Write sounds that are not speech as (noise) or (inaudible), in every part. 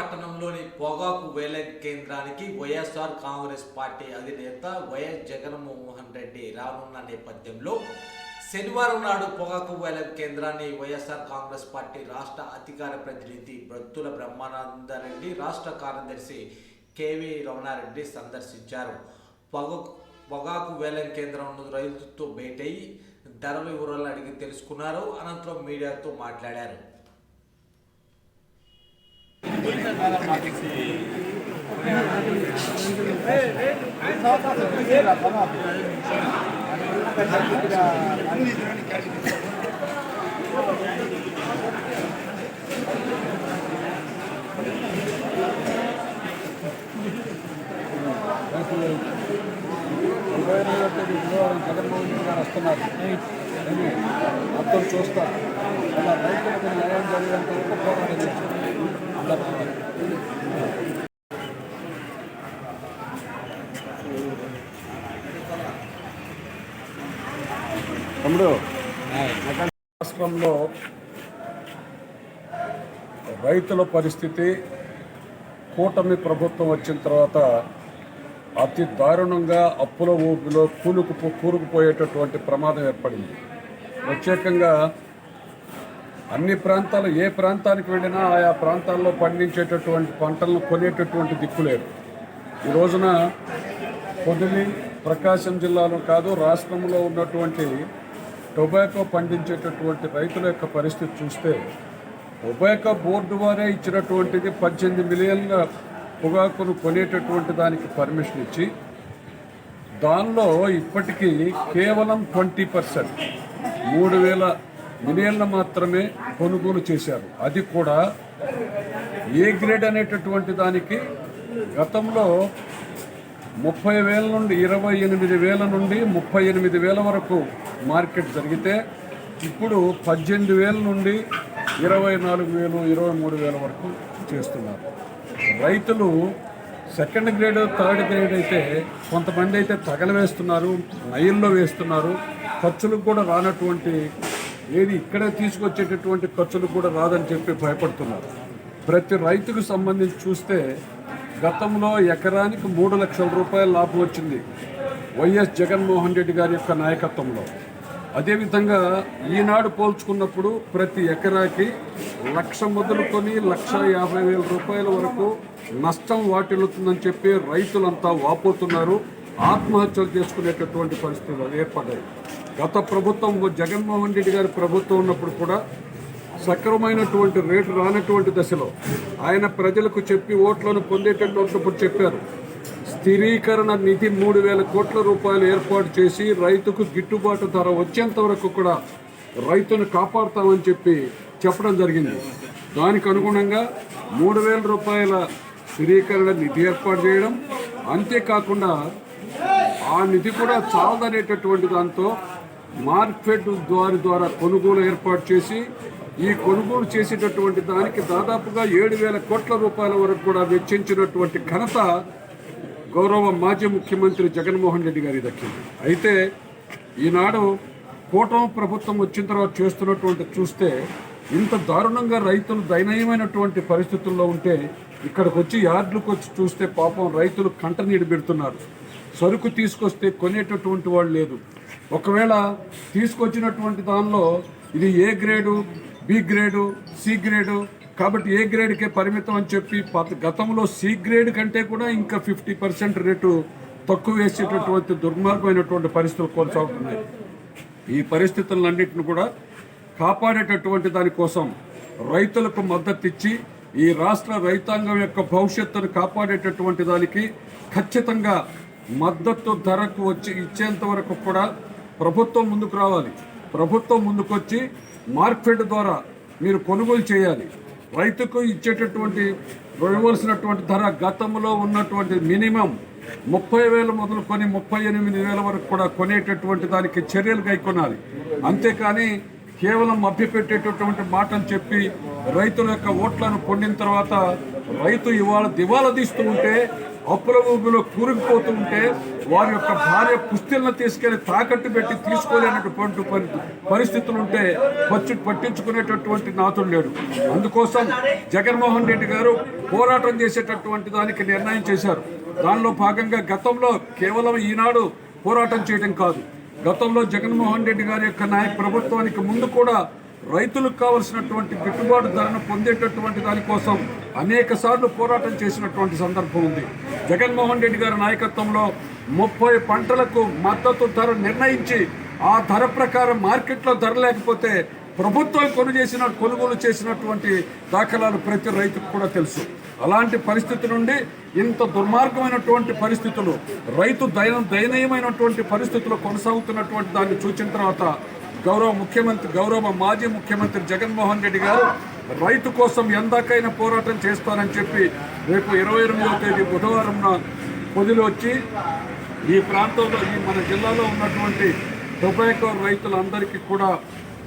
పట్టణంలోని పొగాకు వేల కేంద్రానికి వైఎస్ఆర్ కాంగ్రెస్ పార్టీ అధినేత వైఎస్ జగన్మోహన్ రెడ్డి రానున్న నేపథ్యంలో శనివారం నాడు పొగాకు వేల కేంద్రాన్ని వైఎస్ఆర్ కాంగ్రెస్ పార్టీ రాష్ట్ర అధికార ప్రతినిధి బ్రత్తుల బ్రహ్మానందరెడ్డి రాష్ట్ర కార్యదర్శి కేవీ రమణారెడ్డి సందర్శించారు. పొగ పొగాకు వేలం కేంద్రం రైతుతో భేటయి ధరల వివరాలు అడిగి తెలుసుకున్నారు. అనంతరం మీడియాతో మాట్లాడారు. ఇరవై ఎనిమిదో తేదీలో జగన్మోహన్ రెడ్డి గారు వస్తున్నారు అని మొత్తం చూస్తారు అలా రైతులకు న్యాయం జరిగేంత వరకు పోరాటం చేస్తారు తమ్ముడు రాష్ట్రంలో రైతుల పరిస్థితి కూటమి ప్రభుత్వం వచ్చిన తర్వాత అతి దారుణంగా అప్పుల ఊపిలో కూలుకు కూరుకుపోయేటటువంటి ప్రమాదం ఏర్పడింది. ప్రత్యేకంగా అన్ని ప్రాంతాలు ఏ ప్రాంతానికి వెళ్ళినా ఆయా ప్రాంతాల్లో పండించేటటువంటి పంటలను కొనేటటువంటి దిక్కు లేదు. ఈ రోజున పొదిలి ప్రకాశం జిల్లాలో కాదు రాష్ట్రంలో ఉన్నటువంటి టొబాకో పండించేటటువంటి రైతుల యొక్క పరిస్థితి చూస్తే టొబాకో బోర్డు వారే ఇచ్చినటువంటిది పద్దెనిమిది మిలియన్ల పొగాకును కొనేటటువంటి దానికి పర్మిషన్ ఇచ్చి దానిలో ఇప్పటికీ కేవలం ట్వంటీ పర్సెంట్ మూడు వేల మిలియన్లు మాత్రమే కొనుగోలు చేశారు. అది కూడా ఏ గ్రేడ్ అనేటటువంటి దానికి గతంలో ముప్పై వేల నుండి ఇరవై ఎనిమిది వేల నుండి ముప్పై ఎనిమిది వేల వరకు మార్కెట్ జరిగితే ఇప్పుడు పద్దెనిమిది వేల నుండి ఇరవై నాలుగు వేలు ఇరవై మూడు వేల వరకు చేస్తున్నారు. రైతులు సెకండ్ గ్రేడ్ థర్డ్ గ్రేడ్ అయితే కొంతమంది అయితే తగలవేస్తున్నారు నైల్లో వేస్తున్నారు ఖర్చులకు కూడా రానటువంటి ఏది ఇక్కడే తీసుకొచ్చేటటువంటి ఖర్చులు కూడా రాదని చెప్పి భయపడుతున్నారు. ప్రతి రైతుకు సంబంధించి చూస్తే గతంలో ఎకరానికి మూడు లక్షల రూపాయల లాభం వచ్చింది వైఎస్ జగన్మోహన్ రెడ్డి గారి యొక్క నాయకత్వంలో. అదేవిధంగా ఈనాడు పోల్చుకున్నప్పుడు ప్రతి ఎకరాకి లక్ష మొదలుకొని లక్ష యాభై వేల రూపాయల వరకు నష్టం వాటిల్లుతుందని చెప్పి రైతులంతా వాపోతున్నారు. ఆత్మహత్యలు చేసుకునేటటువంటి పరిస్థితులు ఏర్పడ్డాయి. గత ప్రభుత్వం జగన్మోహన్ రెడ్డి గారి ప్రభుత్వం ఉన్నప్పుడు కూడా సక్రమైనటువంటి రేటు రానటువంటి దశలో ఆయన ప్రజలకు చెప్పి ఓట్లను పొందేటటువంటిప్పుడు చెప్పారు. స్థిరీకరణ నిధి మూడు వేల కోట్ల రూపాయలు ఏర్పాటు చేసి రైతుకు గిట్టుబాటు ధర వచ్చేంత వరకు కూడా రైతును కాపాడుతామని చెప్పి చెప్పడం జరిగింది. దానికి అనుగుణంగా మూడు వేల రూపాయల స్థిరీకరణ నిధి ఏర్పాటు చేయడం అంతేకాకుండా ఆ నిధి కూడా చాలదనేటటువంటి దాంతో మార్కెట్ దారి ద్వారా కొనుగోలు ఏర్పాటు చేసి ఈ కొనుగోలు చేసేటటువంటి దానికి దాదాపుగా ఏడు వేల కోట్ల రూపాయల వరకు కూడా వెచ్చించినటువంటి ఘనత గౌరవ మాజీ ముఖ్యమంత్రి జగన్మోహన్ రెడ్డి గారి దక్కింది. అయితే ఈనాడు కూటమి ప్రభుత్వం వచ్చిన తర్వాత చేస్తున్నటువంటి చూస్తే ఇంత దారుణంగా రైతులు దయనీయమైనటువంటి పరిస్థితుల్లో ఉంటే ఇక్కడికి వచ్చి యార్డులకు వచ్చి చూస్తే పాపం రైతులు కంట నీడు పెడుతున్నారు. సరుకు తీసుకొస్తే కొనేటటువంటి వాళ్ళు లేదు. ఒకవేళ తీసుకొచ్చినటువంటి దానిలో ఇది A grade B grade C grade కాబట్టి ఏ గ్రేడ్కే పరిమితం అని చెప్పి గతంలో సి గ్రేడ్ కంటే కూడా ఇంకా ఫిఫ్టీ పర్సెంట్ రేటు తక్కువ వేసేటటువంటి దుర్మార్గమైనటువంటి పరిస్థితులు కొనసాగుతున్నాయి. ఈ పరిస్థితులన్నింటిని కూడా కాపాడేటటువంటి దానికోసం రైతులకు మద్దతు ఇచ్చి ఈ రాష్ట్ర రైతాంగం యొక్క భవిష్యత్తును కాపాడేటటువంటి దానికి ఖచ్చితంగా మద్దతు ధరకు వచ్చి ఇచ్చేంత వరకు కూడా ప్రభుత్వం ముందుకు రావాలి. ప్రభుత్వం ముందుకొచ్చి మార్కెట్ ద్వారా మీరు కొనుగోలు చేయాలి. రైతుకు ఇచ్చేటటువంటి ఇవ్వవలసినటువంటి ధర గతంలో ఉన్నటువంటి మినిమం ముప్పై వేలు మొదలుకొని ముప్పై ఎనిమిది వేల వరకు కూడా కొనేటటువంటి దానికి చర్యలు కైకొనాలి. అంతేకాని కేవలం మభ్యపెట్టేటటువంటి మాటలు చెప్పి రైతుల యొక్క ఓట్లను పొందిన తర్వాత రైతు ఇవాళ దివాలా తీస్తూ ఉంటే అప్పుల భూమిలో కూరుకుపోతూ ఉంటే వారి యొక్క భార్య పుస్తెలను తీసుకెళ్ళి తాకట్టు పెట్టి తీసుకోలేనటువంటి పరి- పరిస్థితులు ఉంటే పచ్చి పట్టించుకునేటటువంటి నాతుడు లేడు. అందుకోసం జగన్మోహన్ రెడ్డి గారు పోరాటం చేసేటటువంటి దానికి నిర్ణయం చేశారు. దానిలో భాగంగా గతంలో కేవలం ఈనాడు పోరాటం చేయడం కాదు. గతంలో జగన్మోహన్ రెడ్డి గారి యొక్క నాయ ప్రభుత్వానికి ముందు కూడా రైతులకు కావలసినటువంటి గిట్టుబాటు ధరను పొందేటటువంటి దానికోసం అనేక సార్లు పోరాటం చేసినటువంటి సందర్భం ఉంది. జగన్మోహన్ రెడ్డి గారి నాయకత్వంలో ముప్పై పంటలకు మద్దతు ధర నిర్ణయించి ఆ ధర ప్రకారం మార్కెట్లో ధర లేకపోతే ప్రభుత్వం కొను చేసిన కొనుగోలు చేసినటువంటి దాఖలాలు ప్రతి రైతుకు కూడా తెలుసు. అలాంటి పరిస్థితి నుండి ఇంత దుర్మార్గమైనటువంటి పరిస్థితులు రైతు దయ దయనీయమైనటువంటి పరిస్థితులు కొనసాగుతున్నటువంటి దాన్ని చూచిన తర్వాత గౌరవ ముఖ్యమంత్రి గౌరవ మాజీ ముఖ్యమంత్రి జగన్మోహన్ రెడ్డి గారు రైతు కోసం ఎందాకైనా పోరాటం చేస్తానని చెప్పి రేపు ఇరవై ఎనిమిదవ తేదీ బుధవారం పొదిలో వచ్చి ఈ ప్రాంతంలో ఈ మన జిల్లాలో ఉన్నటువంటి టొబాకో రైతులందరికీ కూడా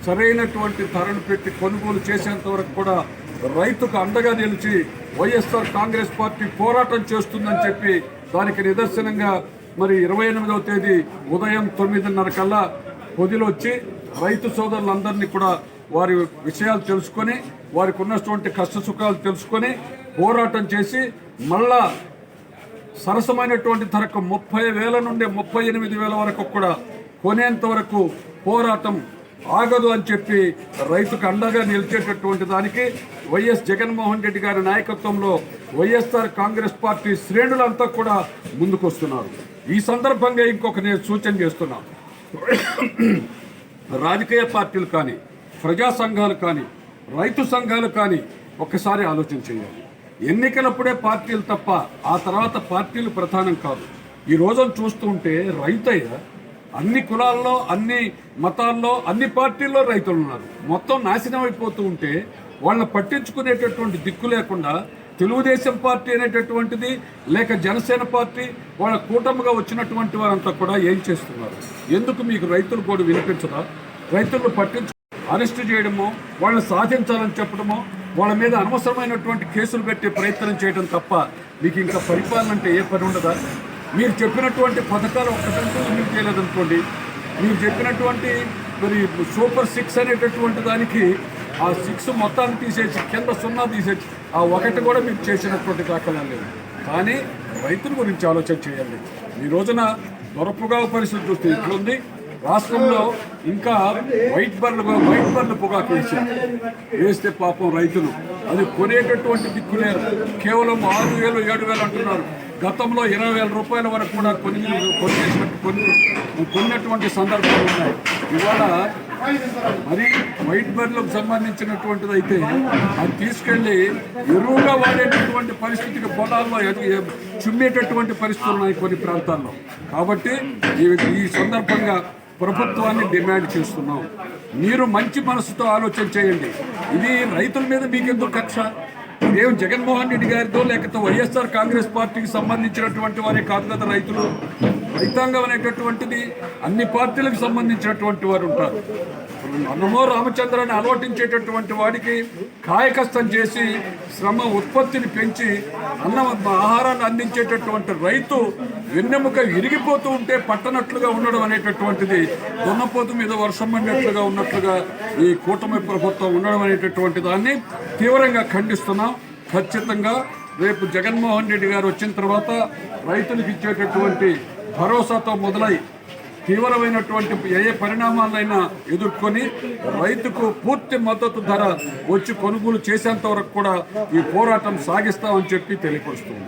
సరైనటువంటి ధరను పెట్టి కొనుగోలు చేసేంత వరకు కూడా రైతుకు అండగా నిలిచి వైఎస్ఆర్ కాంగ్రెస్ పార్టీ పోరాటం చేస్తుందని చెప్పి దానికి నిదర్శనంగా మరి ఇరవై ఎనిమిదవ తేదీ ఉదయం తొమ్మిదిన్నర కల్లా పొదిలో వచ్చి రైతు సోదరులందరినీ కూడా వారి విషయాలు తెలుసుకొని వారికి ఉన్నటువంటి కష్ట సుఖాలు తెలుసుకొని పోరాటం చేసి మళ్ళా సరసమైనటువంటి ధరకు ముప్పై వేల నుండి ముప్పై ఎనిమిది వేల వరకు కూడా కొనేంత వరకు పోరాటం ఆగదు అని చెప్పి రైతుకు అండగా నిలిచేటటువంటి దానికి వైఎస్ జగన్మోహన్ రెడ్డి గారి నాయకత్వంలో వైఎస్ఆర్ కాంగ్రెస్ పార్టీ శ్రేణులంతా కూడా ముందుకొస్తున్నారు. ఈ సందర్భంగా ఇంకొక నేను సూచన చేస్తున్నాను (coughs) రాజకీయ పార్టీలు కానీ ప్రజా సంఘాలు కానీ రైతు సంఘాలు కానీ ఒక్కసారి ఆలోచన చేయాలి. ఎన్నికలప్పుడే పార్టీలు తప్ప ఆ తర్వాత పార్టీలు ప్రధానం కాదు. ఈ రోజున చూస్తూ ఉంటే రైతయ్య అన్ని కులాల్లో అన్ని మతాల్లో అన్ని పార్టీల్లో రైతులు ఉన్నారు. మొత్తం నాశనం అయిపోతూ ఉంటే వాళ్ళని పట్టించుకునేటటువంటి దిక్కు లేకుండా తెలుగుదేశం పార్టీ అనేటటువంటిది లేక జనసేన పార్టీ వాళ్ళ కూటమిగా వచ్చినటువంటి వారంతా కూడా ఏం చేస్తున్నారు? ఎందుకు మీకు రైతులు కూడా వినిపించదా? రైతులను పట్టించు అరెస్ట్ చేయడమో వాళ్ళని సాధించాలని చెప్పడమో వాళ్ళ మీద అనవసరమైనటువంటి కేసులు పెట్టే ప్రయత్నం చేయడం తప్ప మీకు ఇంకా పరిపాలన అంటే ఏ పని ఉండదా? మీరు చెప్పినటువంటి పథకాలు ఒక్కటంటూ మీరు చేయలేదనుకోండి. మీరు చెప్పినటువంటి మరి సూపర్ సిక్స్ అనేటటువంటి దానికి ఆ సిక్స్ మొత్తాన్ని తీసేసి కింద సున్నా తీసేసి ఆ ఒకటి కూడా మీరు చేసినటువంటి దాఖలా లేదు కానీ రైతుల గురించి ఆలోచన చేయండి. ఈ రోజున దొరపుగా పరిస్థితి చూస్తే ఇట్లుంది. రాష్ట్రంలో ఇంకా వైట్ బర్లు వైట్ బర్లు పొగాకు వేసారు వేస్తే పాపం రైతులు. అది కొనేటటువంటి దిక్కు లేరు. కేవలం ఆరు వేలు ఏడు వేలు అంటున్నారు. గతంలో ఇరవై వేల రూపాయల వరకు కూడా కొన్ని కొనేసినట్టు కొన్ని కొన్నటువంటి సందర్భాలు ఉన్నాయి. ఇవాళ మరి వైట్ బర్లకు సంబంధించినటువంటిది అయితే అది తీసుకెళ్ళి ఎరువుగా వాడేటటువంటి పరిస్థితికి పొలాల్లో చుమ్మేటటువంటి పరిస్థితులు ఉన్నాయి కొన్ని ప్రాంతాల్లో. కాబట్టి ఈ- ఈ సందర్భంగా ప్రభుత్వాన్ని డిమాండ్ చేస్తున్నాం. మీరు మంచి మనసుతో ఆలోచన చేయండి. ఇది రైతుల మీద మీకెందుకు కక్ష? ఏం జగన్మోహన్ రెడ్డి గారితో లేకపోతే వైఎస్ఆర్ కాంగ్రెస్ పార్టీకి సంబంధించినటువంటి వారే కాదు కదా రైతులు? రైతాంగం అనేటటువంటిది అన్ని పార్టీలకు సంబంధించినటువంటి వారు ఉంటారు. అన్నమో రామచంద్రాన్ని అలవటించేటటువంటి వాడికి కాయకష్టం చేసి శ్రమ ఉత్పత్తిని పెంచి అన్నం ఆహారాన్ని అందించేటటువంటి రైతు వెన్నెముక విరిగిపోతూ ఉంటే పట్టనట్లుగా ఉండడం అనేటటువంటిది దున్నపోతు మీద వర్షం పడినట్లుగా ఉన్నట్లుగా ఈ కూటమి ప్రభుత్వం ఉండడం అనేటటువంటి దాన్ని తీవ్రంగా ఖండిస్తున్నాం. ఖచ్చితంగా రేపు జగన్మోహన్ రెడ్డి గారు వచ్చిన తర్వాత రైతులకు ఇచ్చేటటువంటి భరోసాతో మొదలై తీవ్రమైనటువంటి ఏ పరిణామాలైనా ఎదుర్కొని రైతుకు పూర్తి మద్దతు ధర వచ్చి కొనుగోలు చేసేంత వరకు కూడా ఈ పోరాటం సాగిస్తామని చెప్పి తెలియపరుస్తుంది